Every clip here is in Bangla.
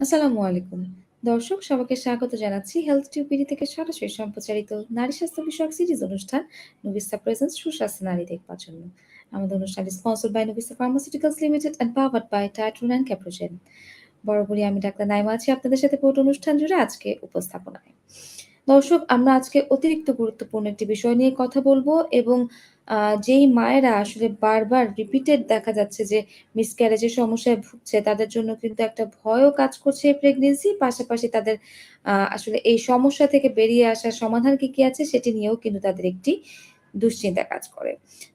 আসসালামু আলাইকুম। দর্শক, সবাইকে স্বাগত জানাচ্ছি হেলথ টিউব বিডি থেকে সরাসরি সম্প্রচারিত নারী স্বাস্থ্য বিষয়ক সিরিজ অনুষ্ঠান নুবিস্তা প্রেজেন্টস সুস্বাস্থ্য নারী দেখবার জন্য। আমাদের অনুষ্ঠানটি sponsor by Nuvista pharmaceuticals limited and powered by টাইট্রুন and ক্যাপ্রোজেন। বরাবরই আমি ডাক্তার নাইমা আছি আপনাদের সাথে পুরো অনুষ্ঠান জুড়ে আজকে উপস্থাপনায়। দর্শক, আমরা আজকে অতিরিক্ত গুরুত্বপূর্ণ একটি বিষয় নিয়ে কথা বলব এবং যেই মায়েরা আসলে বারবার রিপিটেড দেখা যাচ্ছে যে মিসক্যারেজের সমস্যায় ভুগছে তাদের জন্য কিন্তু একটা ভয়ও কাজ করছে এই প্রেগন্যান্সি। পাশাপাশি তাদের আসলে এই সমস্যা থেকে বেরিয়ে আসার সমাধান কি, কি আছে সেটি নিয়েও কিন্তু তাদের একটি দুশ্চিন্তা কাজ করে।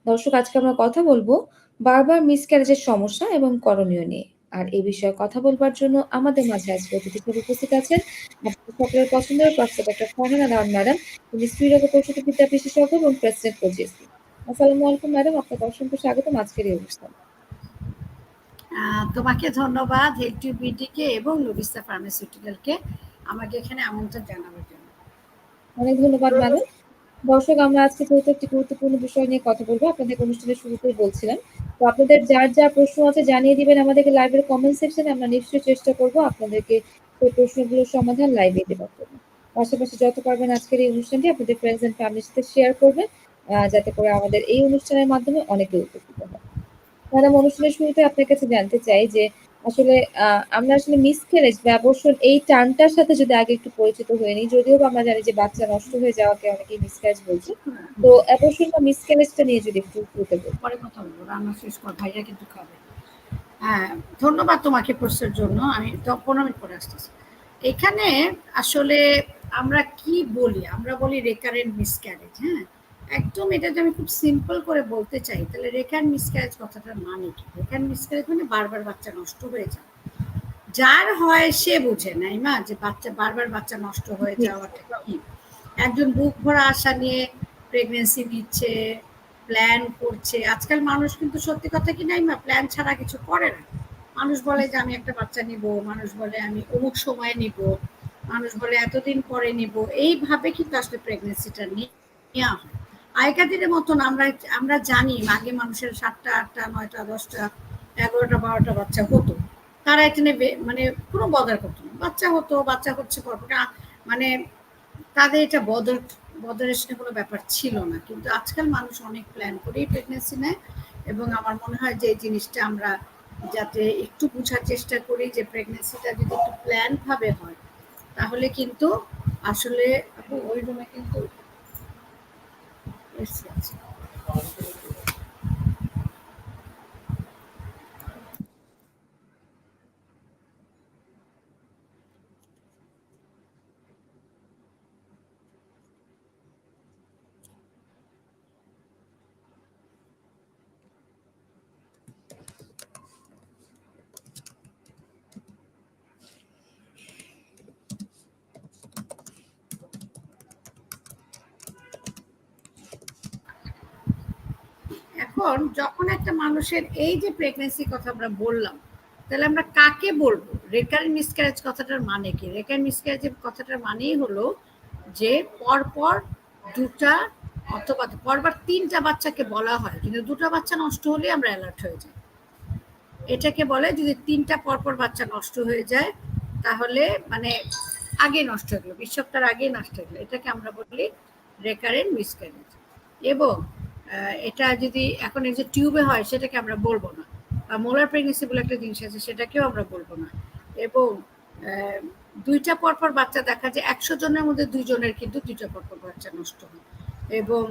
দর্শক আজকে আমরা কথা বলব বারবার মিসক্যারেজের সমস্যা এবং করণীয় নিয়ে। আর এই বিষয়ে কথা বলবার জন্য আমাদের মাঝে আজকে অতিথি উপস্থিত আছেন সকলের পছন্দের professor doctor Farhana Anwar madam. তিনি স্ত্রীরোগ ও প্রসূতিবিদ্যা বিশেষজ্ঞ এবং প্রেসিডেন্ট ওজিএসি। আসসালামু আলাইকুম ম্যাডাম আপনাকে অসংখ্য স্বাগতম আজকের এই অনুষ্ঠানে। তোমাকে ধন্যবাদ বিডিকে এবং নুবিস্তা ফার্মাসিউটিক্যালকে আমাকে এখানে আমন্ত্রণ জানাবার জন্য। অনেক ধন্যবাদ ম্যাডাম। দর্শক আমরা আজকে যেহেতু একটি গুরুত্বপূর্ণ বিষয় নিয়ে কথা বলব আপনাদের অনুষ্ঠানের শুরুতেই বলছিলাম। তো আপনাদের যার যা প্রশ্ন আছে জানিয়ে দিবেন আমাদেরকে লাইভের কমেন্ট সেকশনে আমরা নিশ্চয়ই চেষ্টা করব আপনাদেরকে সেই প্রশ্নগুলোর সমাধান লাইভে দেবার জন্য। পাশাপাশি যত পারবেন আজকের এই অনুষ্ঠানটি আপনাদের ফ্রেন্ডস অ্যান্ড ফ্যামিলির সাথে শেয়ার করবেন যাতে করে আমাদের এই অনুষ্ঠানের মাধ্যমে অনেকে উপকৃত হয়। ম্যাডাম অনুষ্ঠানের শুরুতে আপনার কাছে জানতে চাই যে আসলে আমরা আসলে মিসক্যারেজ বা অ্যাবর্শন এই টার্মটার সাথে যদি আগে একটু পরিচিত হয়ে নিই। যদিও বা আমরা জানি যে বাচ্চা নষ্ট হয়ে যাওয়াকে অনেকেই মিসক্যারেজ বলছে। তো অ্যাবর্শন বা মিসক্যারেজটা নিয়ে যদি একটু বলতেন। পরে কথা বলব। রান্না শেষ কর ভাইয়া কিন্তু খাবে। হ্যাঁ, ধন্যবাদ তোমাকে প্রশ্নের জন্য। আমি ১৫ মিনিট পরে আসতেছি। এখানে আসলে আমরা কি বলি? আমরা বলি রেকারেন্ট মিসক্যারেজ, হ্যাঁ? একদম এটা আমি খুব সিম্পল করে বলতে চাই তাহলে রেকারেন্ট মিসক্যারেজ কথাটার মানে কি? রেকারেন্ট মিসক্যারেজ মানে বারবার বাচ্চা নষ্ট হয়ে যায় যার হয় সে বুঝে, নাইমা? যে বাচ্চা বারবার বাচ্চা নষ্ট হয়ে যাওয়াটা কি? একজন বুক ভরা আশা নিয়ে প্রেগনেন্সি নিচ্ছে, প্ল্যান করছে। আজকাল মানুষ কিন্তু সত্যি কথা কি নাই মা প্ল্যান ছাড়া কিছু করে না। মানুষ বলে যে আমি একটা বাচ্চা নিব, মানুষ বলে আমি অমুক সময়ে নিব, মানুষ বলে এতদিন পরে নিব। এইভাবে কিন্তু আসলে প্রেগন্যান্সিটা নেওয়া হয়। আগেকার দিনের মতন আমরা আমরা জানি আগে মানুষের ৭টা, ৮টা, ৯টা, ১০টা, ১১টা, ১২টা বাচ্চা হতো। তারা বে মানে কোনো বদল করতো না। বাচ্চা হতো, বাচ্চা হচ্ছে পরপর মানে তাদের এটা বদল বদলের সাথে কোনো ব্যাপার ছিল না। কিন্তু আজকাল মানুষ অনেক প্ল্যান করেই প্রেগনেন্সি নেয় এবং আমার মনে হয় যে এই জিনিসটা আমরা যাতে একটু বুঝার চেষ্টা করি যে প্রেগনেন্সিটা যদি একটু প্ল্যানভাবে হয় তাহলে কিন্তু আসলে ওই রুমে কিন্তু এসি আছে। এখন যখন একটা মানুষের এই যে প্রেগন্যান্সি কথা আমরা বললাম, তাহলে আমরা কাকে বলব? রেকারেন্ট মিসক্যারেজ কথাটার মানে কি? রেকারেন্ট মিসক্যারেজ কথাটার মানেই হলো যে পরপর ২টা অথবা পরপর তিনটা বাচ্চাকে বলা হয়। কিন্তু ২টা বাচ্চা নষ্ট হলেই আমরা অ্যালার্ট হয়ে যাই। এটাকে বলে যদি ৩টা পরপর বাচ্চা নষ্ট হয়ে যায় তাহলে মানে আগে নষ্ট হয়ে গেল। ২০ সপ্তাহের আগেই নষ্ট হয়ে গেল। এটাকে আমরা বলি রেকারেন্ট মিসক্যারেজ। এবং এটা যদি এখন এই যে টিউবে হয়, সেটাকে আমরা বলব না। বা মোলার প্রেগনেন্সি বলে একটা জিনিস আছে, সেটাকেও আমরা বলব না। এবং দুইটা পরপর বাচ্চা দেখা যায় ১০০ জনের মধ্যে ২ জনের কিন্তু দুইটা পরপর বাচ্চা নষ্ট হয়। এবং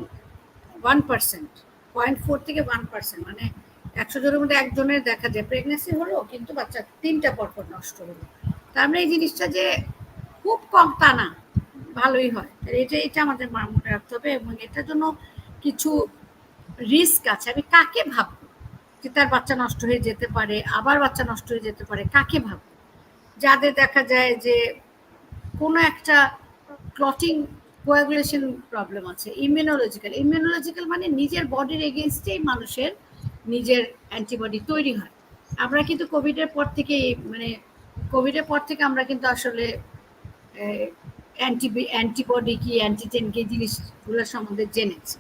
1% 0.4 থেকে ওয়ান পার্সেন্ট মানে ১০০ জনের মধ্যে একজনের দেখা যায় প্রেগনেন্সি হলো, কিন্তু বাচ্চা ৩টা পরপর নষ্ট হলো। তার মানে এই জিনিসটা যে খুব কম তা না। ভালোই হয়। এটা এটা আমাদের মনে রাখতে হবে, এবং এটার জন্য কিছু রিস্ক আছে। আমি কাকে ভাববো? যে তার বাচ্চা নষ্ট হয়ে যেতে পারে, আবার বাচ্চা নষ্ট হয়ে যেতে পারে। কাকে ভাববো? যাদের দেখা যায় যে কোনো একটা ক্লটিং কোয়াগুলেশন প্রবলেম আছে, ইমিউনোলজিক্যাল। ইমিউনোলজিক্যাল মানে নিজের বডির এগেইনস্টেই মানুষের নিজের অ্যান্টিবডি তৈরি হয়। আমরা কিন্তু কোভিডের পর থেকে মানে কোভিডের পর থেকে আমরা কিন্তু আসলে অ্যান্টিবি অ্যান্টিবডি কি, অ্যান্টিজেন কি জিনিসগুলোর সম্বন্ধে জেনেছি।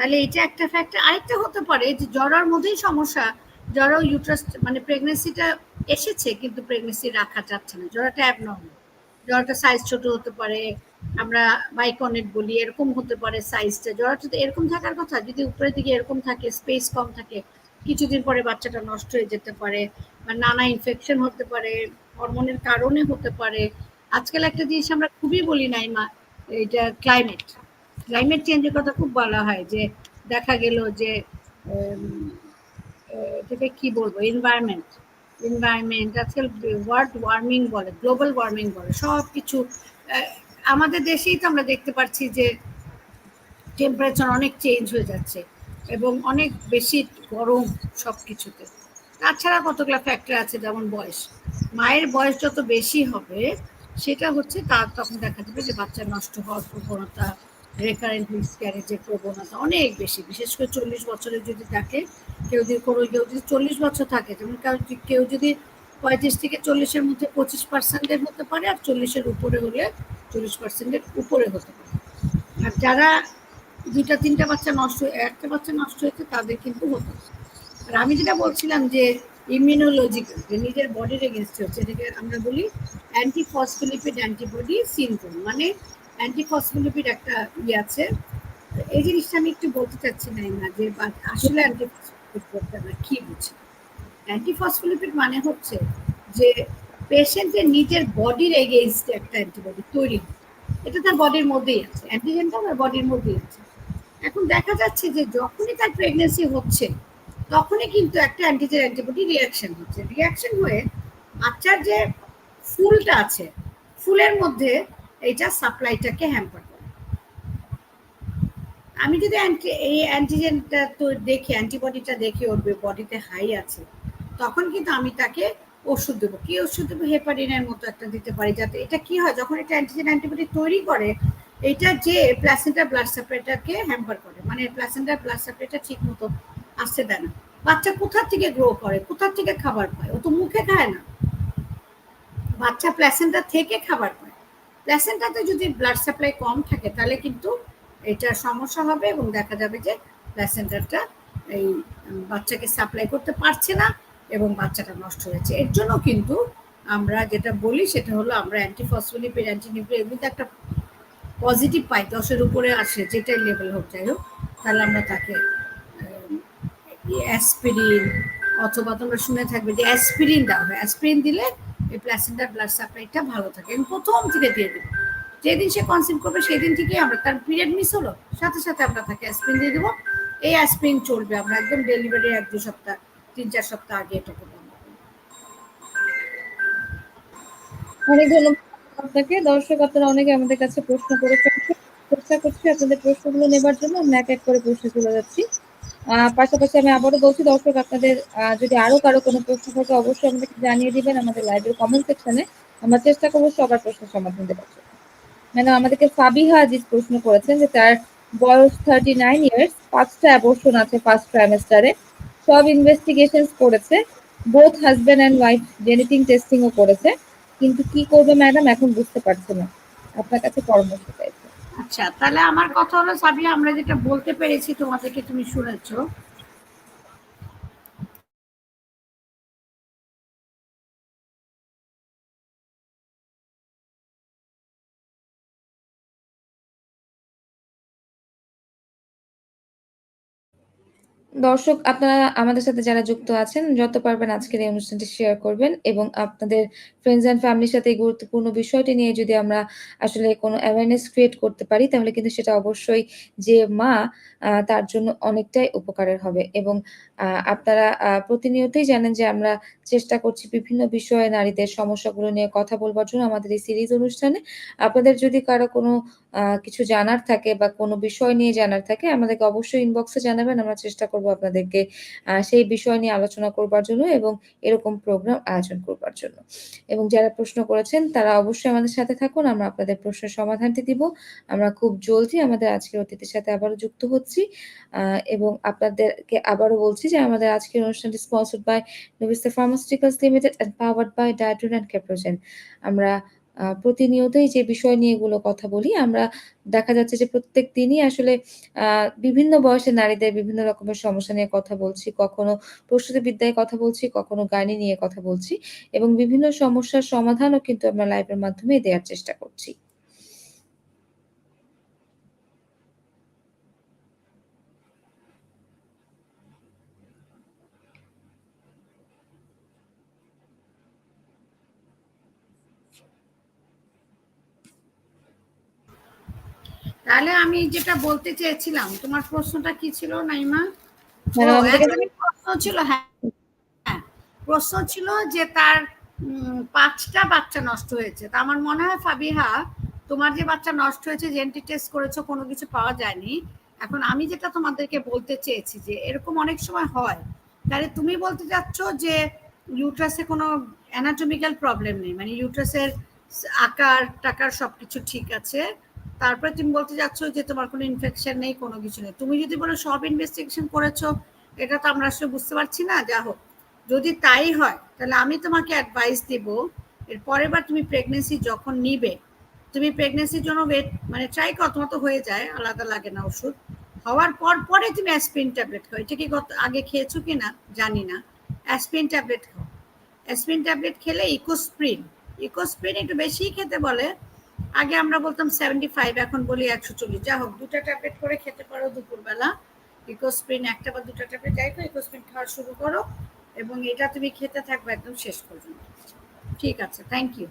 তাহলে এটা একটা ফ্যাক্টর। আরেকটা হতে পারে যে জরার মধ্যেই সমস্যা যারা ইউট্রাস মানে প্রেগনেন্সিটা এসেছে, কিন্তু প্রেগনেন্সি রাখা যাচ্ছে না। জরাটা অ্যাবনর্মাল জরাটা সাইজ ছোট হতে পারে, আমরা বাইকনেট বলি, এরকম হতে পারে সাইজটা জরাটা এরকম থাকার কথা, যদি উপরের দিকে এরকম থাকে স্পেস কম থাকে, কিছুদিন পরে বাচ্চাটা নষ্ট হয়ে যেতে পারে বা নানা ইনফেকশন হতে পারে হরমোনের কারণে হতে পারে। আজকাল একটা জিনিস আমরা খুবই বলি মা এটা ক্লাইমেট ক্লাইমেট চেঞ্জের কথা খুব বলা হয় যে দেখা গেল যে এটাকে কি বলব? এনভায়রনমেন্ট এনভায়রনমেন্ট আজকাল ওয়ার্ল্ড ওয়ার্মিং বলে গ্লোবাল ওয়ার্মিং বলে সব কিছু আমাদের দেশেই তো আমরা দেখতে পাচ্ছি যে টেম্পারেচার অনেক চেঞ্জ হয়ে যাচ্ছে এবং অনেক বেশি গরম সব কিছুতে তাছাড়া কতগুলো ফ্যাক্টর আছে? যেমন বয়স। মায়ের বয়স যত বেশি হবে, সেটা হচ্ছে তার তখন দেখা যাবে যে বাচ্চা নষ্ট হওয়ার প্রবণতা রেকারেন্ট প্রবণতা অনেক বেশি, বিশেষ করে চল্লিশ বছরের যদি থাকে, কেউ যদি কোনো, কেউ যদি চল্লিশ বছর থাকে, যেমন কেউ যদি পঁয়ত্রিশ থেকে চল্লিশের মধ্যে পঁচিশ পার্সেন্টের হতে পারে আর চল্লিশের উপরে হলে চল্লিশ পার্সেন্টের উপরে হতে পারে। আর যারা দুইটা, তিনটা বাচ্চা নষ্ট একটা বাচ্চা নষ্ট হয়েছে, তাদের কিন্তু হতো আর আমি যেটা বলছিলাম যে ইমিউনোলজিক্যাল যে নিজের বডির এগেনস্টে হচ্ছে, এটাকে আমরা বলি অ্যান্টিফসফোলিপিড অ্যান্টিবডি সিনড্রোম মানে অ্যান্টিফসফোলিপিড একটা ইয়ে আছে। এই জিনিসটা আমি একটু বলতে চাচ্ছি না না যে আসলে অ্যান্টিফসফোলিপিড বলতে আমরা কি বুঝি? অ্যান্টিফসফোলিপিড মানে হচ্ছে যে পেশেন্টের নিজের বডির এগেনস্টে একটা অ্যান্টিবডি তৈরি এটা তার বডির মধ্যেই আছে। অ্যান্টিজেনটা তার বডির মধ্যেই আছে। এখন দেখা যাচ্ছে যে, যখনই তার প্রেগনেন্সি হচ্ছে, তখনই কিন্তু একটা অ্যান্টিজেন অ্যান্টিবডি রিয়াকশন হচ্ছে। রিয়াকশন হয়ে বাচ্চার যে ফুলটা আছে, ফুলের মধ্যে এইটা সাপ্লাইটাকে হ্যাম্পার করে। আমি যদি এই অ্যান্টিজেনটা তো দেখি অ্যান্টিবডিটা দেখে, ওর বডিতে হাই আছে, তখন কিন্তু আমি তাকে ওষুধ দেবো। কি ওষুধ দেবো? হেপারিনের মতো একটা দিতে পারি, যাতে এটা কি হয়? যখন এটা অ্যান্টিজেন অ্যান্টিবডি তৈরি করে, এটা যে প্লাসেন্টার ব্লাড সাপ্লাইটাকে হ্যাম্পার করে মানে প্লাসেন্টার ব্লাড সাপ্লাইটা ঠিক মতো আসতে দেয় না। বাচ্চা কোথার থেকে গ্রো করে? কোথার থেকে খাবার পায়? ও তো মুখে খায় না। বাচ্চা প্লাসেন্টা থেকে খাবার পায়। প্লাসেন্টাতে যদি ব্লাড সাপ্লাই কম থাকে, তাহলে কিন্তু এটা সমস্যা হবে এবং দেখা যাবে যে প্লাসেন্টারটা এই বাচ্চাকে সাপ্লাই করতে পারছে না এবং বাচ্চাটা নষ্ট হয়েছে। এর জন্য কিন্তু আমরা যেটা বলি সেটা হলো আমরা অ্যান্টিফসফোলিপিড অ্যান্টিনিউক্লিক এগুলিতে একটা পজিটিভ পাই দশের উপরে আসে, যেটাই লেভেল হোক, যাই হোক, তাহলে আমরা তাকে অ্যাসপিরিন অথবা তোমরা শুনে থাকবে যে অ্যাসপিরিন দেওয়া হয়। অ্যাসপিরিন দিলে এই প্লাসেন্টার ব্লাড সাপ্লাইটা ভালো থাকে। এবং প্রথম থেকে দিয়ে দেবো। যেদিন সে কনসিভ করবে সেই দিন থেকেই আমরা, তার পিরিয়ড মিস হলো, সাথে সাথে আমরা তাকে অ্যাসপিরিন দিয়ে দেবো। এই অ্যাসপিরিন চলবে, আমরা একদম ডেলিভারির এক দু সপ্তাহ, তিন চার সপ্তাহ আগে এটা করব। অনেক ধন্যবাদ আপনাকে। দর্শক, আপনারা অনেকে আমাদের কাছে প্রশ্ন করেছেন। চেষ্টা করছি আপনাদের প্রশ্নগুলো নেবার জন্য। আমরা এক এক করে প্রশ্ন চলে যাচ্ছি। পাশাপাশি আমি আবারও বলছি, দর্শক, আপনাদের যদি আরও কারও কোনো প্রশ্ন থাকে, অবশ্যই আমাদেরকে জানিয়ে দিবেন আমাদের লাইভের কমেন্ট সেকশনে আমরা চেষ্টা করব সবার প্রশ্নের সমাধান দেওয়ার জন্য। মানে আমাদেরকে ফাবিহা আজিজ প্রশ্ন করেছেন যে তার বয়স থার্টি নাইন ইয়ার্স পাঁচটা অ্যাবর্শন আছে ফার্স্ট ট্রাইমেস্টারে সব ইনভেস্টিগেশন করেছে both husband and wife genetic টেস্টিংও করেছে। কিন্তু কি করবে ম্যাডাম, এখন বুঝতে পারছে না। আপনার কাছে পরামর্শ চাইছে আচ্ছা তাহলে আমার কথা হলো সাবিয়া আমরা যেটা বলতে পেরেছি তোমাদেরকে তুমি শুনেছো। দর্শক, আপনারা আমাদের সাথে যারা যুক্ত আছেন, যত পারবেন আজকের এই অনুষ্ঠানটি শেয়ার করবেন এবং আপনাদের ফ্রেন্ডস অ্যান্ড ফ্যামিলির সাথে এই গুরুত্বপূর্ণ বিষয়টি নিয়ে যদি আমরা আসলে কোনো অ্যাওয়ারনেস ক্রিয়েট করতে পারি, তাহলে কিন্তু সেটা অবশ্যই যে মা তার জন্য অনেকটাই উপকারের হবে। এবং আপনারা প্রতিনিয়তই জানেন যে আমরা চেষ্টা করছি বিভিন্ন বিষয়ে নারীদের সমস্যাগুলো নিয়ে কথা বলবার জন্য আমাদের এই সিরিজ অনুষ্ঠানে। আপনাদের যদি কারও কোনো কিছু জানার থাকে বা কোনো বিষয় নিয়ে জানার থাকে, আমাদেরকে অবশ্যই ইনবক্সে জানাবেন। আমরা চেষ্টা করব আপনাদেরকে সেই বিষয় নিয়ে আলোচনা করবার জন্য এবং এরকম প্রোগ্রাম আয়োজন করবার জন্য। এবং যারা প্রশ্ন করেছেন, তারা অবশ্যই আমাদের সাথে থাকুন। আমরা আপনাদের প্রশ্নের সমাধানটি দিব। আমরা খুব জলদি আমাদের আজকের অতিথির সাথে আবারও যুক্ত হচ্ছি। এবং আপনাদেরকে আবারও বলছি যে আমাদের আজকের অনুষ্ঠানটি sponsored by Nuvista pharmaceuticals limited and powered by ডায়ট্রিন and ক্যাপ্রোজেন আমরা প্রতিনিয়তই যে বিষয় নিয়ে এগুলো কথা বলি, আমরা দেখা যাচ্ছে যে প্রত্যেক দিনই আসলে বিভিন্ন বয়সের নারীদের বিভিন্ন রকমের সমস্যা নিয়ে কথা বলছি। কখনো প্রসূতিবিদ্যায় কথা বলছি, কখনো গানি নিয়ে কথা বলছি এবং বিভিন্ন সমস্যার সমাধানও কিন্তু আমরা লাইভের মাধ্যমেই দেওয়ার চেষ্টা করছি। তাহলে আমি যেটা বলতে চেয়েছিলাম, তোমার প্রশ্নটা কি ছিল নাইমা? একজনের প্রশ্ন ছিল হ্যাঁ, হ্যাঁ। প্রশ্ন ছিল যে তার উম ৫ টা বাচ্চা নষ্ট হয়েছে। তো আমার মনে হয় ফাবিহা তোমার যে বাচ্চা নষ্ট হয়েছে জেনেটিক টেস্ট করেছ কোনো কিছু পাওয়া যায়নি। এখন আমি যেটা তোমাদেরকে বলতে চেয়েছি যে এরকম অনেক সময় হয়। তাহলে তুমি বলতে চাচ্ছ যে ইউট্রাসে কোনো অ্যানাটমিক্যাল প্রবলেম নেই। মানে ইউট্রাসের আকার-টাকার সবকিছু ঠিক আছে। তারপরে তুমি বলতে চাচ্ছ যে তোমার কোনো ইনফেকশন নেই, কোনো কিছু নেই। তুমি যদি বলো সব ইনভেস্টিগেশন করেছ, এটা তো আমরা আসলে বুঝতে পারছি না, যা হোক। যদি তাই হয় তাহলে আমি তোমাকে অ্যাডভাইস দিব এর পরের বার তুমি প্রেগনেন্সি যখন নিবে তুমি প্রেগনেন্সির জন্য ওয়েট মানে ট্রাই কর তোমার তো হয়ে যায় আলাদা লাগে না ওষুধ। হওয়ার পর পরে তুমি অ্যাসপিরিন ট্যাবলেট খাও। এটা কি গত আগে খেয়েছো কি না জানি না। অ্যাসপিরিন ট্যাবলেট খাও। অ্যাসপিরিন ট্যাবলেট খেলে ইকোস্প্রিন ইকোস্প্রিন একটু বেশি খেতে বলে আগে আমরা বলতাম সেভেন্টি ফাইভ এখন বলি একশো চল্লিশ যা হোক, দুটা ট্যাবলেট করে খেতে পারো দুপুরবেলা ইকোস্প্রিন একটা বা দুটা ট্যাবলেট যাই তো ইকোস্প্রিন খাওয়া শুরু করো এবং এটা তুমি খেতে থাকবে একদম শেষ পর্যন্ত ঠিক আছে থ্যাংক ইউ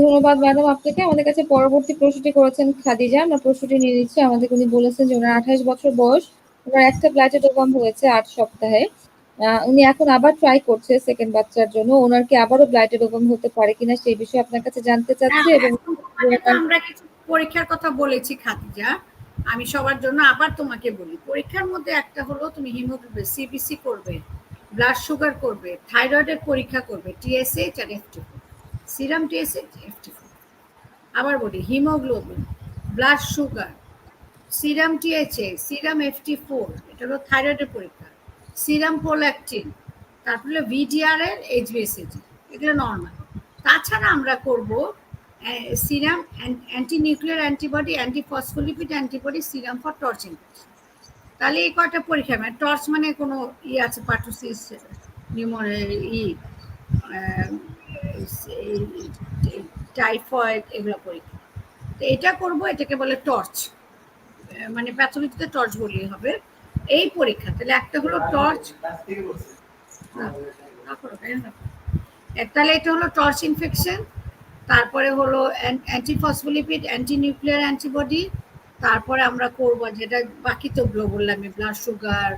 ধন্যবাদ ম্যাডাম আপনাকে। আমাদের কাছে পরবর্তী প্রশ্নটি করেছেন খাদিজা। আমরা প্রশ্নটি নিয়ে নিচ্ছি। আমাদেরকে উনি বলেছেন যে ওনার ২৮ বছর বয়স। ওনার একটা ওভাম হয়েছে ৮ সপ্তাহে। উনি এখন আবার ট্রাই করছে সেকেন্ড বাচ্চার জন্য। ওনার কি আবারও ব্লাডেড ওভাম হতে পারে কিনা সেই বিষয়ে আপনার কাছে জানতে চাচ্ছি হ্যাঁ, এবং আমরা কিছু পরীক্ষার কথা বলেছি খাদিজা। আমি সবার জন্য আবার তোমাকে বলি। পরীক্ষার মধ্যে একটা হলো তুমি হিমোগ্লোবিন সিবিসি করবে, ব্লাড সুগার করবে, থাইরয়েডের পরীক্ষা করবে, টিএসএইচ আর এফটি সিরাম টিএসএইচ এফটি আবার বলি haemoglobin, blood sugar, serum TSH, serum FT four এটা হলো থাইরয়েডের পরীক্ষা, সিরাম প্রোল্যাকটিন, তারপর হলো ভিডিআর এর এইচবিএসএজি এগুলো নর্মাল। তাছাড়া আমরা করব serum anti nuclear antibody anti phospholipid antibody serum for TORCH তাহলে এই কয়টা পরীক্ষা মানে টর্চ মানে কোনো ই আছে পাটোসিস নিউমোনিয়া ই টাইফয়েড এগুলো পরীক্ষা। তো এটা করব এটাকে বলে টর্চ মানে প্যাথোলজিতে টর্চ বললেই হবে। এই পরীক্ষা, তাহলে একটা হলো টর্চ তাহলে এটা হলো টর্চ ইনফেকশন, তারপরে হলো অ্যান্টিফসফোলিপিড অ্যান্টি নিউক্লিয়ার অ্যান্টিবডি, তারপরে আমরা করব যেটা বাকি তো বললাম ব্লাড সুগার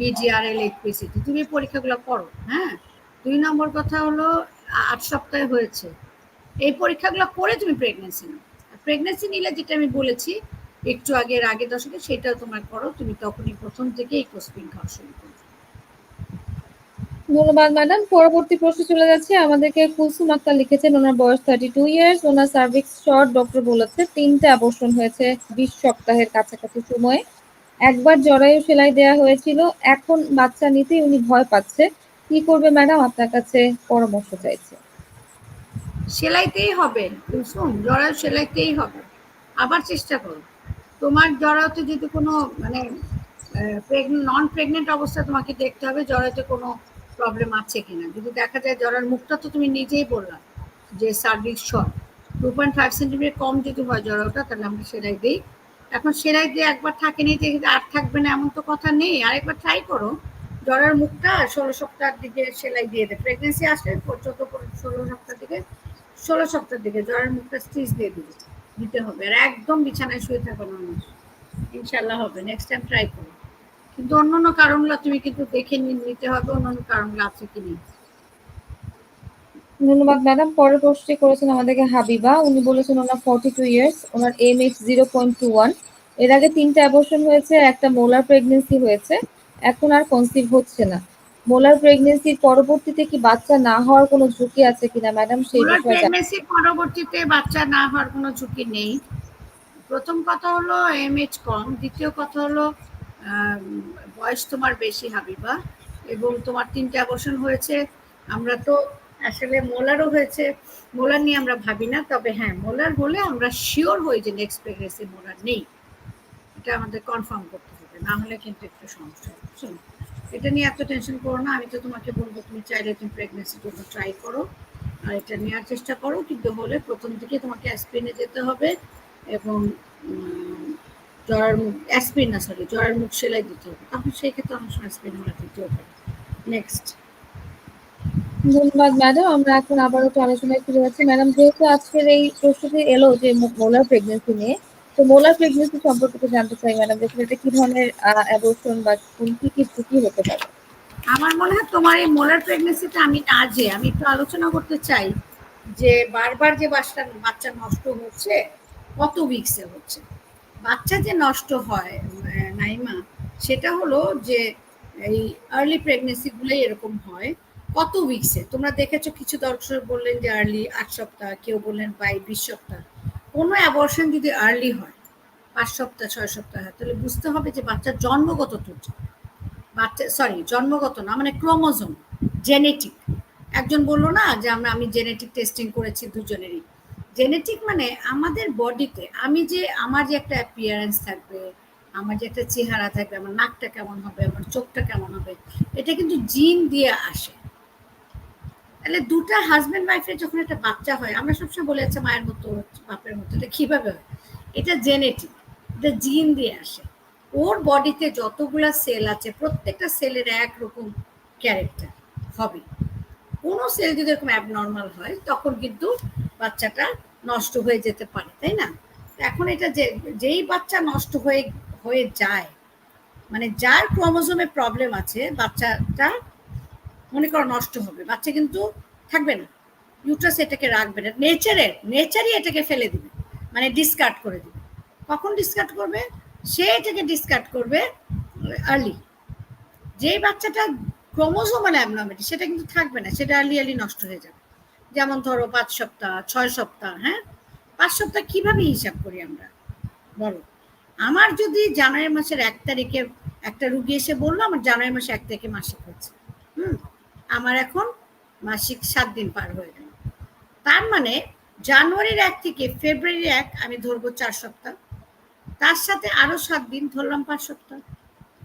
বিজিআরএল ইলেকট্রিসিটি তুমি পরীক্ষাগুলো করো হ্যাঁ? দুই নম্বর কথা হলো আট সপ্তাহে হয়েছে। এই পরীক্ষাগুলো করে তুমি প্রেগনেন্সি নাও। প্রেগনেন্সি নিলে যেটা আমি বলেছি একটু আগের আগে দশকে সেটা তোমার করো তুমি তখনই প্রথম থেকে এই কোসপিন খাওয়া শুরু করো। ধন্যবাদ ম্যাডাম পরবর্তী প্রশ্ন চলে যাচ্ছে। আমাদেরকে কুলসুম আক্তার লিখেছেন ওনার বয়স থার্টি টু ইয়ার্স ওনার সার্ভিক্স শর্ট ডক্টর বলেছে তিনটে আবর্ষণ হয়েছে বিশ সপ্তাহের কাছাকাছি সময়ে। একবার জরায়ু সেলাই দেয়া হয়েছিল এখন বাচ্চা নিতেই উনি ভয় পাচ্ছে। কি করবে ম্যাডাম আপনার কাছে পরামর্শ চাইছে। সেলাইতেই হবে কুলসুম। জরায়ু সেলাইতেই হবে। আবার চেষ্টা করো। তোমার জরায়ুতে যদি কোনো মানে নন প্রেগনেন্ট অবস্থায় তোমাকে দেখতে হবে, জরায়ুতে কোনো প্রবলেম আছে কিনা। যদি দেখা যায় জ্বরের মুখটা তো তুমি নিজেই বললাম যে cervix short two point five centimetre কম যদি হয় জ্বরটা তাহলে আমরা সেলাই দিই। এখন সেলাই দিয়ে একবার থাকেনি যে আর থাকবে না, এমন তো কথা নেই। আরেকবার ট্রাই করো। জ্বরের মুখটা ষোলো সপ্তাহের দিকে সেলাই দিয়ে দেয় প্রেগনেন্সি আসলে চোদ্দ ষোলো সপ্তাহ দিকে, ষোলো সপ্তাহের দিকে জ্বরের মুখটা স্টিচ দিয়ে দিবে। দিতে হবে। আর একদম বিছানায় শুয়ে থাকো মানুষ। ইনশাল্লাহ হবে। নেক্সট টাইম ট্রাই করো। কিন্তু অন্যান্য কারণগুলো তুমি কিন্তু দেখে নিতে হবে অন্যান্য কারণগুলো আছে কি নেই। ধন্যবাদ ম্যাডাম। পরের প্রশ্নটি করেছেন আমাদেরকে হাবিবা। উনি বলেছেন ওনার ফর্টি টু ইয়ার্স ওনার M H zero point two ওয়ানের আগে তিনটা অ্যাবর্শন হয়েছে, একটা মোলার প্রেগনেন্সি হয়েছে। এখন আর কনসিভ হচ্ছে না। মোলার প্রেগনেন্সির পরবর্তীতে কি বাচ্চা না হওয়ার কোনো ঝুঁকি আছে কিনা ম্যাডাম সেই বিষয়ে প্রেগনেন্সির পরবর্তীতে বাচ্চা না হওয়ার কোনো ঝুঁকি নেই। প্রথম কথা হলো এমএইচ কম দ্বিতীয় কথা হলো বয়স তোমার বেশি হাবিবা এবং তোমার তিনটে অবসন হয়েছে। আমরা তো আসলে মোলারও হয়েছে মোলার নিয়ে আমরা ভাবি না তবে হ্যাঁ মোলার হলে আমরা শিওর হই যে নেক্সট প্রেগনেন্সি মোলার নেই। এটা আমাদের কনফার্ম করতে হবে না হলে কিন্তু একটু সমস্যা? এটা নিয়ে এত টেনশন করো না, আমি তো তোমাকে বলব, তুমি চাইলে তুমি প্রেগনেন্সির জন্য ট্রাই করো, আর এটা নেওয়ার চেষ্টা করো, কিন্তু হলে প্রথম থেকে তোমাকে অ্যাসপিনে যেতে হবে এবং জ্বরের মুখ অ্যাসপিন না সরি জ্বরের মুখ সেলাই দিতে হবে। তখন সেই ক্ষেত্রে অনেক সময় অ্যাসপিন আমরা দিতেও পারি নেক্সট ধন্যবাদ ম্যাডাম আমরা এখন আবারও একটু আলোচনায় ফিরে যাচ্ছি। ম্যাডাম যেহেতু আজকের এই প্রশ্নটি এলো যে মোলার প্রেগনেন্সি নিয়ে তো মোলার প্রেগনেন্সি সম্পর্কে জানতে চাই ম্যাডাম যে এটা কি ধরনের অ্যাবর্শন বা কোন কি কি ঝুঁকি হতে পারে? আমার মনে হয় তোমার এই মোলার প্রেগনেন্সিটা আমি যে আমি একটু আলোচনা করতে চাই যে বারবার যে বাচ্চা বাচ্চা নষ্ট হচ্ছে, কত উইক্সে হচ্ছে? বাচ্চা যে নষ্ট হয় নাইমা, সেটা হলো যে এই আর্লি প্রেগনেন্সিগুলোই এরকম হয়, কত উইক্সে তোমরা দেখেছ, কিছু দর্শক বললেন যে আর্লি আট সপ্তাহ, কেউ বললেন বাই বিশ সপ্তাহ। কোনো অ্যাবর্শন যদি আর্লি হয়, পাঁচ সপ্তাহ, ছয় সপ্তাহ হয়, তাহলে বুঝতে হবে যে বাচ্চার জন্মগত ত্রুটি বাচ্চা সরি জন্মগত না মানে ক্রোমোজোম জেনেটিক একজন বলল না যে আমরা, আমি জেনেটিক টেস্টিং করেছি দুজনেরই। জেনেটিক মানে আমাদের বডিতে আমি যে, আমার যে একটা অ্যাপিয়ারেন্স থাকবে, আমার যে একটা চেহারা থাকবে, আমার নাকটা কেমন হবে, আমার চোখটা কেমন হবে, এটা কিন্তু জিন দিয়ে আসে। তাহলে দুটা হাজব্যান্ড ওয়াইফের যখন একটা বাচ্চা হয়, আমরা সবসময় বলে আছি মায়ের মতো, বাপের মতো। এটা কীভাবে হয়? এটা জেনেটিক এটা জিন দিয়ে আসে। ওর বডিতে যতগুলা সেল আছে, প্রত্যেকটা সেলের একরকম ক্যারেক্টার হবে। কোনো সেল যদি এরকম অ্যাবনর্মাল হয়, তখন কিন্তু বাচ্চাটা নষ্ট হয়ে যেতে পারে, তাই না? এখন এটা যে, যেই বাচ্চা নষ্ট হয়ে হয়ে যায় মানে যার ক্রোমোজোমে প্রবলেম আছে, বাচ্চাটা মনে করো নষ্ট হবে, বাচ্চা কিন্তু থাকবে না। ইউট্রাস এটাকে রাখবে না নেচারের নেচারই এটাকে ফেলে দিবে মানে ডিসকার্ড করে দিবে। কখন ডিসকার্ড করবে? সে এটাকে ডিসকার্ড করবে আর্লি যেই বাচ্চাটা ক্রোমোজোমাল অ্যাবনর্মালিটি সেটা কিন্তু থাকবে না, সেটা আর্লি আর্লি নষ্ট হয়ে যাবে। যেমন ধরো পাঁচ সপ্তাহ, ছয় সপ্তাহ হ্যাঁ? পাঁচ সপ্তাহ কীভাবে হিসাব করি আমরা? বলো। আমার যদি জানুয়ারি মাসের এক তারিখে একটা রুগী এসে বলল, আমার জানুয়ারি মাসে এক তারিখে মাসিক হয়েছে হুম? আমার এখন মাসিক সাত দিন পার হয়ে গেল। তার মানে জানুয়ারির এক থেকে ফেব্রুয়ারির এক আমি ধরবো চার সপ্তাহ। তার সাথে আরও সাত দিন ধরলাম পাঁচ সপ্তাহ।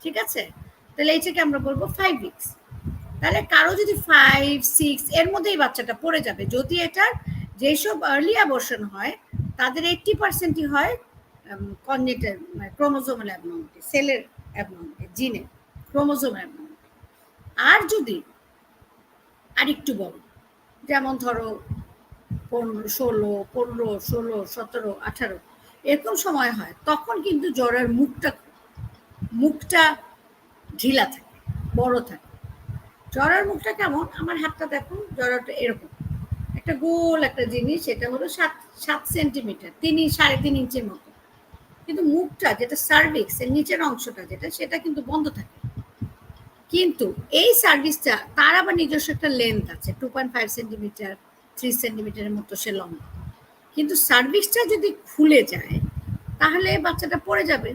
ঠিক আছে? তাহলে এইটাকে আমরা বলব ফাইভ উইক্স তাহলে কারও যদি ফাইভ সিক্স এর মধ্যেই বাচ্চাটা পড়ে যাবে, যদি এটার যেসব আর্লি অ্যাবর্শন হয়, তাদের এইটটি পার্সেন্টই হয় কনজেটের ক্রোমোজোমাল অ্যাবনর্মালিটি সেলের অ্যাবনর্মালিটি জিনের ক্রোমোজোম অ্যাবনর্মালিটি আর যদি আরেকটু বড়। যেমন ধরো, পনেরো, ষোলো পনেরো, ষোলো, সতেরো, আঠারো, এরকম সময় হয়, তখন কিন্তু জ্বরের মুখটা মুখটা ঢিলা থাকে, বড় থাকে। জ্বরের মুখটা কেমন? আমার হাতটা দেখো জ্বরটা এরকম। একটা গোল একটা জিনিস, সেটা হলো সাত সাত সেন্টিমিটার, তিন, সাড়ে তিন ইঞ্চির মতো। কিন্তু মুখটা, যেটা সার্ভিক্স এর নিচের অংশটা যেটা, সেটা কিন্তু বন্ধ থাকে। কিন্তু এই সার্ভিসটা তার আবার নিজস্ব একটা লেন্থ আছে two point five centimetre three সেন্টিমিটারের মতো সে লম্বা। কিন্তু সার্ভিসটা যদি খুলে যায় তাহলে বাচ্চাটা পড়ে যাবে।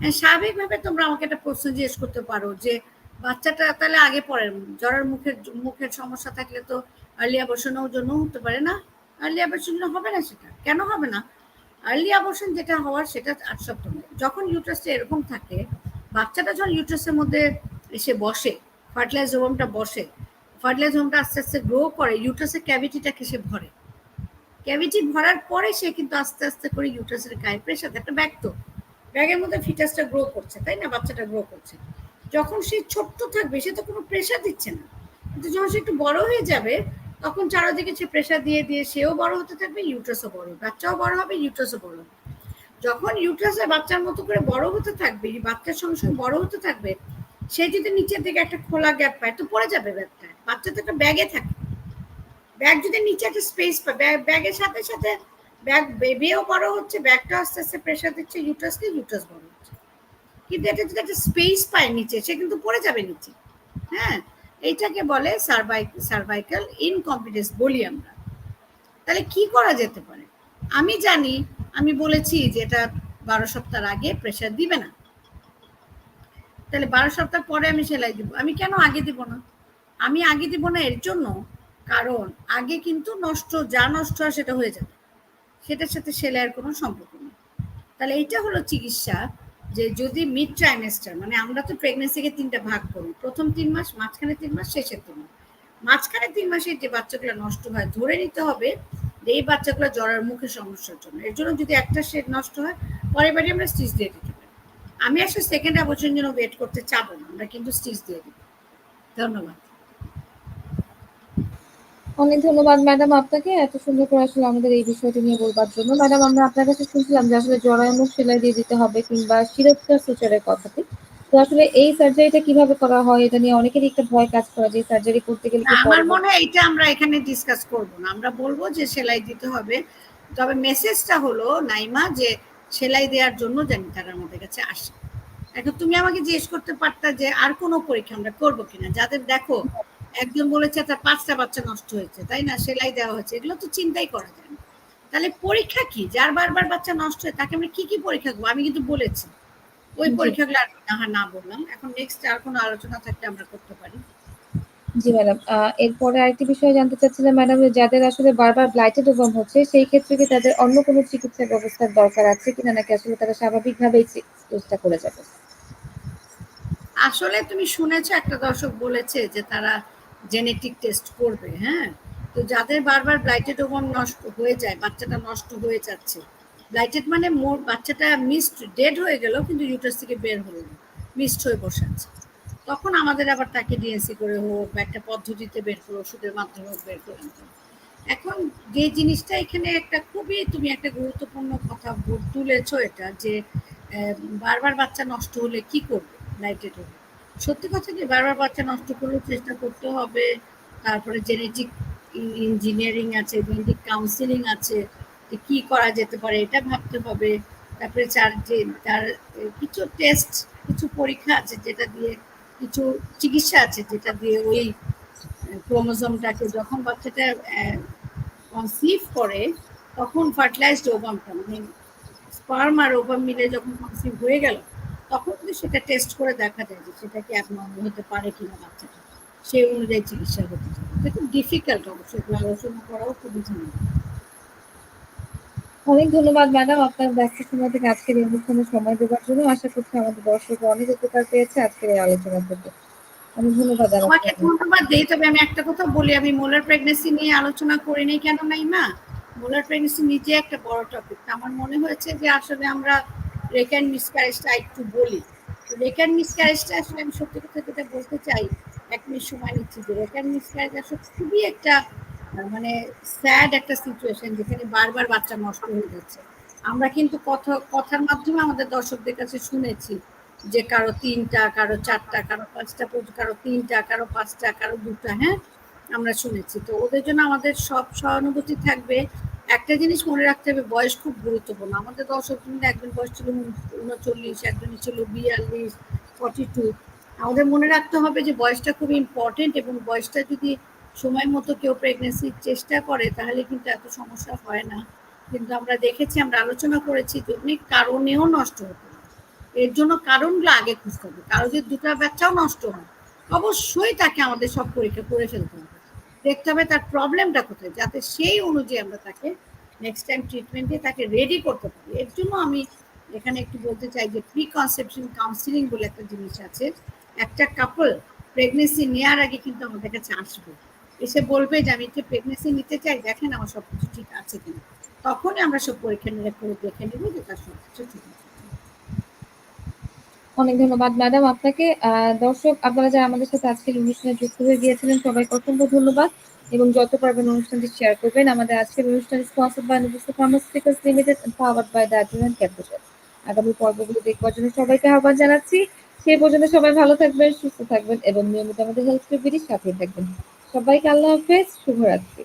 হ্যাঁ, স্বাভাবিকভাবে তোমরা আমাকে একটা প্রশ্ন জিজ্ঞেস করতে পারো যে বাচ্চাটা তাহলে আগে পড়ে জ্বরের মুখের মুখের সমস্যা থাকলে তো আর্লি অ্যাবর্শনের জন্য হতে পারে না। আর্লি অ্যাবর্শন হবে না সেটা? কেন হবে না? আর্লি অ্যাবর্শন যেটা হওয়ার সেটা আট সপ্তাহ। যখন ইউট্রাসটা এরকম থাকে বাচ্চাটা যখন ইউট্রাসের মধ্যে এসে বসে ফার্টিলাইজ হোমটা বসে। ফার্টিলাইজ হোমটা আস্তে আস্তে গ্রো করে ইউট্রাসের ক্যাভিটিটাকে সে ভরে। ক্যাভিটি ভরার পরে সে কিন্তু আস্তে আস্তে করে ইউট্রাসের গায়ে প্রেশার একটা ব্যাগ তো ব্যাগের মধ্যে ফিটাসটা গ্রো করছে, তাই না? বাচ্চাটা গ্রো করছে। যখন সে ছোট্ট থাকবে, সে তো কোনো প্রেশার দিচ্ছে না। কিন্তু যখন সে একটু বড় হয়ে যাবে, তখন চারোদিকে সে প্রেশার দিয়ে দিয়ে সেও বড় হতে থাকবে ইউট্রাসও বড় বাচ্চাও বড় হবে ইউট্রাসও বড় হবে। যখন ইউট্রাসের বাচ্চার মতো করে বড় হতে থাকবে, বাচ্চার সঙ্গে সঙ্গে বড় হতে থাকবে সে যদি নিচের দিকে একটা খোলা গ্যাপ পায়, তো পড়ে যাবে ব্যাগটা। বাচ্চা তো একটা ব্যাগে থাকে। ব্যাগ যদি নিচে একটা স্পেস পায় ব্যাগের সাথে সাথে ব্যাগ বেবিও বড় হচ্ছে ব্যাগটা আস্তে আস্তে প্রেশার দিচ্ছে ইউট্রাসকে ইউট্রাস বড় হচ্ছে। কিন্তু এটা যদি একটা স্পেস পায় নিচে, সে কিন্তু পড়ে যাবে নিচে। হ্যাঁ? এইটাকে বলে সার্ভাই সার্ভাইকাল ইনকম্পিটেন্স বলি আমরা। তাহলে কি করা যেতে পারে? আমি জানি, আমি বলেছি যে এটা বারো সপ্তাহ আগে প্রেশার দিবে না। তাহলে বারো সপ্তাহ পরে আমি সেলাই দিব। আমি কেন আগে দিব না? আমি আগে দিব না এর জন্য কারণ আগে কিন্তু নষ্ট, যা নষ্ট হয় সেটা হয়ে যাবে। সেটার সাথে সেলাইয়ের কোনো সম্পর্ক নেই। তাহলে এইটা হলো চিকিৎসা যে যদি মিড ট্রাইমেস্টার মানে আমরা তো প্রেগনেন্সিকে তিনটা ভাগ করি। প্রথম তিন মাস, মাঝখানে তিন মাস, শেষের তিন মাস। মাঝখানে তিন মাসে যে বাচ্চাগুলো নষ্ট হয়, ধরে নিতে হবে যে এই বাচ্চাগুলো জ্বরের মুখে সমস্যার জন্য। এর জন্য যদি একটা শেড নষ্ট হয়, পরের বাড়ি আমরা স্টিচ দিয়ে দিতে আমি আসলে সেকেন্ড অ্যাবর্শনের জন্য ওয়েট করতে চাবো না আমরা কিন্তু স্টিচ দিয়ে দিই ধন্যবাদ। অনেক ধন্যবাদ ম্যাডাম আপনাকে এত সুন্দর করে আসলে আমাদের এই বিষয়টি নিয়ে বলবার জন্য। ম্যাডাম আমরা আপনার কাছে শুনছিলাম যে আসলে জরায়ু মুখ সেলাই দিয়ে দিতে হবে কিংবা শিরোচ্চার সুচারের কথাটি। তো আসলে এই সার্জারিটা কীভাবে করা হয় এটা নিয়ে অনেকেরই একটা ভয় কাজ করে যে সার্জারি করতে গেলে আমার মনে হয় এটা আমরা এখানে ডিসকাস করব না। আমরা বলব যে সেলাই দিতে হবে। তবে মেসেজটা হলো নাইমা যে সেলাই দেওয়ার জন্য জানি তারা আমাদের কাছে আসে। এখন তুমি আমাকে জিজ্ঞেস করতে পারতা যে আর কোনো পরীক্ষা আমরা করব কিনা? যাদের দেখো একজন বলেছে তার পাঁচটা বাচ্চা নষ্ট হয়েছে তাই না? সেলাই দেওয়া হয়েছে এগুলো তো চিন্তাই করা যায় না। তাহলে পরীক্ষা কি? যার বারবার বাচ্চা নষ্ট হয় তাকে আমরা কি কি পরীক্ষা করব? আমি কিন্তু বলেছি। ওই পরীক্ষাগুলো আর না বললাম। এখন নেক্সট আর কোনো আলোচনা থাকলে আমরা করতে পারি। জি ম্যাডাম এরপরে আরেকটি বিষয় জানতে চাচ্ছিলাম ম্যাডাম যাদের আসলে বারবার ব্লাইটেড ওভাম হচ্ছে, সেই ক্ষেত্রে কি তাদের অন্য কোনো চিকিৎসা ব্যবস্থার দরকার আছে কিনা? নাকি আসলে তারা স্বাভাবিকভাবেই চেষ্টা করে যাবে? আসলে তুমি শুনেছো, একটা দর্শক বলেছে যে তারা জেনেটিক টেস্ট করবে হ্যাঁ? তো যাদের বারবার ব্লাইটেড ওভাম নষ্ট হয়ে যায়, বাচ্চাটা নষ্ট হয়ে যাচ্ছে ব্লাইটেড মানে মোর বাচ্চাটা মিসড ডেড হয়ে গেল, কিন্তু ইউটাস থেকে বের হলো না মিসড হয়ে বসে আছে। তখন আমাদের আবার তাকে ডিএনসি করে হোক বা একটা পদ্ধতিতে বের করে, ওষুধের মাধ্যমে হোক বের করে আনতে এখন যে জিনিসটা এখানে একটা খুবই তুমি একটা গুরুত্বপূর্ণ কথা তুলেছো এটা যে বারবার বাচ্চা নষ্ট হলে কি করবে? লাইটেড হলে সত্যি কথা কি? বারবার বাচ্চা নষ্ট করলেও চেষ্টা করতে হবে। তারপরে জেনেটিক ইঞ্জিনিয়ারিং আছে জেনেটিক কাউন্সিলিং আছে, যে কি করা যেতে পারে এটা ভাবতে হবে। তারপরে চার যে, তার কিছু টেস্ট কিছু পরীক্ষা আছে যেটা দিয়ে কিছু চিকিৎসা আছে যেটা দিয়ে ওই ক্রোমোজোমটাকে যখন বাচ্চাটা কনসিভ করে, তখন ফার্টিলাইজড ওভামটা মানে স্পার্ম আর ওভাম মিলে যখন কনসিভ হয়ে গেল, তখন কিন্তু সেটা টেস্ট করে দেখা যায় যে সেটা কি অ্যাবনর্মাল হতে পারে কিনা বাচ্চাটা। সেই অনুযায়ী চিকিৎসা হতে পারে। খুব ডিফিকাল্ট অবশ্যই আলোচনা করাও খুবই ঝামেলা অনেক ধন্যবাদ ম্যাডাম আপনার ব্যস্ত সময় থেকে আজকের এই অনুষ্ঠানে সময় দেওয়ার জন্য। আশা করছি আমাদের দর্শক অনেক উপকার পেয়েছে আজকের এই আলোচনা থেকে। অনেক ধন্যবাদ তোমাকে ধন্যবাদ দিই তবে আমি একটা কথা বলি, আমি মোলার প্রেগনেন্সি নিয়ে আলোচনা করিনি কেন নাই মা মোলার প্রেগনেন্সি নিজে একটা বড় টপিক আমার মনে হয়েছে যে আসলে আমরা রেকান মিসক্যারেজটা একটু বলি। রেকান মিসক্যারেজটা আসলে আমি সত্যি কথা যেটা বলতে চাই, এক মিনিট সময় নিচ্ছি যে রেকান মিসক্যারেজ আসলে খুবই একটা মানে স্যাড একটা সিচুয়েশন যেখানে বারবার বাচ্চা নষ্ট হয়ে যাচ্ছে। আমরা কিন্তু কথা, কথার মাধ্যমে আমাদের দর্শকদের কাছে শুনেছি যে কারও তিনটা, কারও চারটা, কারও পাঁচটা, কারও তিনটা, কারও পাঁচটা, কারও দুটা হ্যাঁ? আমরা শুনেছি। তো ওদের জন্য আমাদের সব সহানুভূতি থাকবে। একটা জিনিস মনে রাখতে হবে, বয়স খুব গুরুত্বপূর্ণ। আমাদের দর্শক একজন বয়স ছিল উনচল্লিশ একজনের ছিল বিয়াল্লিশ ফর্টি টু আমাদের মনে রাখতে হবে যে বয়সটা খুব ইম্পর্টেন্ট এবং বয়সটা যদি সময় মতো কেউ প্রেগনেন্সির চেষ্টা করে, তাহলে কিন্তু এত সমস্যা হয় না। কিন্তু আমরা দেখেছি, আমরা আলোচনা করেছি যে অনেক কারণেও নষ্ট হতে এর জন্য কারণগুলো আগে খুঁজতে হবে। কারও যদি দুটো বাচ্চাও নষ্ট হয়, অবশ্যই তাকে আমাদের সব পরীক্ষা করে ফেলতে হবে। দেখতে হবে তার প্রবলেমটা কোথায়, যাতে সেই অনুযায়ী আমরা তাকে নেক্সট টাইম ট্রিটমেন্টে তাকে রেডি করতে পারি। এর জন্য আমি এখানে একটু বলতে চাই যে প্রি কনসেপশন কাউন্সিলিং বলে একটা জিনিস আছে। একটা কাপল প্রেগনেন্সি নেওয়ার আগে কিন্তু আমাদের কাছে আসবে। এসে বলবে যে আমি একটু প্রেগনেন্সি নিতে চাই, দেখেন আমার সব কিছু ঠিক আছে কিনা। তখনই আমরা সব পরীক্ষা নিরীক্ষা করে দেখে নেব যে তার সব কিছু ঠিক আছে অনেক ধন্যবাদ ম্যাডাম আপনাকে। দর্শক, আপনারা যারা আমাদের সাথে আজকের অনুষ্ঠানে যুক্ত হয়ে গিয়েছিলেন, সবাইকে অসংখ্য ধন্যবাদ এবং যত পারবেন অনুষ্ঠানটি শেয়ার করবেন। আমাদের আজকের অনুষ্ঠান স্পন্সর বাই নির্দিষ্ট pharmaceuticals limited powered by Darjeeling capital আগামী পর্বগুলো দেখবার জন্য সবাইকে আহ্বান জানাচ্ছি। সেই পর্যন্ত সবাই ভালো থাকবেন, সুস্থ থাকবেন এবং নিয়মিত আমাদের হেলথ সাথে থাকবেন। সবাইকে আল্লাহ হাফেজ শুভরাত্রি।